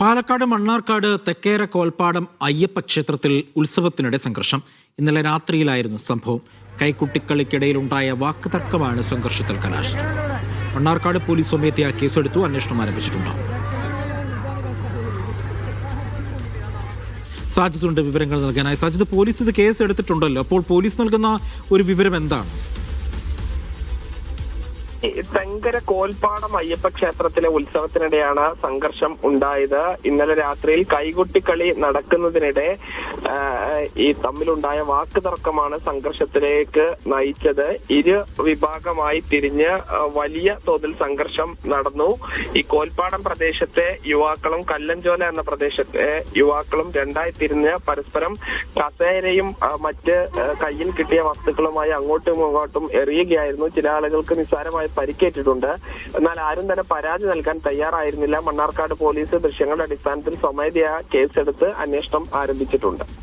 പാലക്കാട് മണ്ണാർക്കാട് തെക്കേര കോൽപ്പാടം അയ്യപ്പ ക്ഷേത്രത്തിൽ ഉത്സവത്തിനിടെ സംഘർഷം. ഇന്നലെ രാത്രിയിലായിരുന്നു സംഭവം. കൈക്കുട്ടിക്കളിക്കിടയിലുണ്ടായ വാക്കുതർക്കമാണ് സംഘർഷത്തിൽ കലാശിച്ചത്. മണ്ണാർക്കാട് പോലീസ് സ്വമേധയാ കേസെടുത്തു അന്വേഷണം ആരംഭിച്ചിട്ടുണ്ട്. സാജിദുണ്ട് വിവരങ്ങൾ നൽകാനായി. സാജിദ് പോലീസ് ഇത് കേസ് എടുത്തിട്ടുണ്ടല്ലോ അപ്പോൾ പോലീസ് നൽകുന്ന ഒരു വിവരം എന്താണ്? തെങ്കര കോൽപ്പാടം അയ്യപ്പ ക്ഷേത്രത്തിലെ ഉത്സവത്തിനിടെയാണ് സംഘർഷം ഉണ്ടായത്. ഇന്നലെ രാത്രിയിൽ കൈകൊട്ടിക്കളി നടക്കുന്നതിനിടെ ഈ തമ്മിലുണ്ടായ വാക്ക് തർക്കമാണ് സംഘർഷത്തിലേക്ക് നയിച്ചത്. ഇരു വിഭാഗമായി തിരിഞ്ഞ് വലിയ തോതിൽ സംഘർഷം നടന്നു. ഈ കോൽപ്പാടം പ്രദേശത്തെ യുവാക്കളും കല്ലഞ്ചോല എന്ന പ്രദേശത്തെ യുവാക്കളും രണ്ടായി തിരിഞ്ഞ് പരസ്പരം കസേരയും മറ്റ് കയ്യിൽ കിട്ടിയ വസ്തുക്കളുമായി അങ്ങോട്ടും ഇങ്ങോട്ടും എറിയുകയായിരുന്നു. ചില ആളുകൾക്ക് നിസ്സാരമായി പരിക്കേറ്റിട്ടുണ്ട്. എന്നാൽ ആരും തന്നെ പരാതി നൽകാൻ തയ്യാറായിരുന്നില്ല. മണ്ണാർക്കാട് പോലീസ് ദൃശ്യങ്ങളുടെ അടിസ്ഥാനത്തിൽ സ്വമേധയാ കേസെടുത്ത് അന്വേഷണം ആരംഭിച്ചിട്ടുണ്ട്.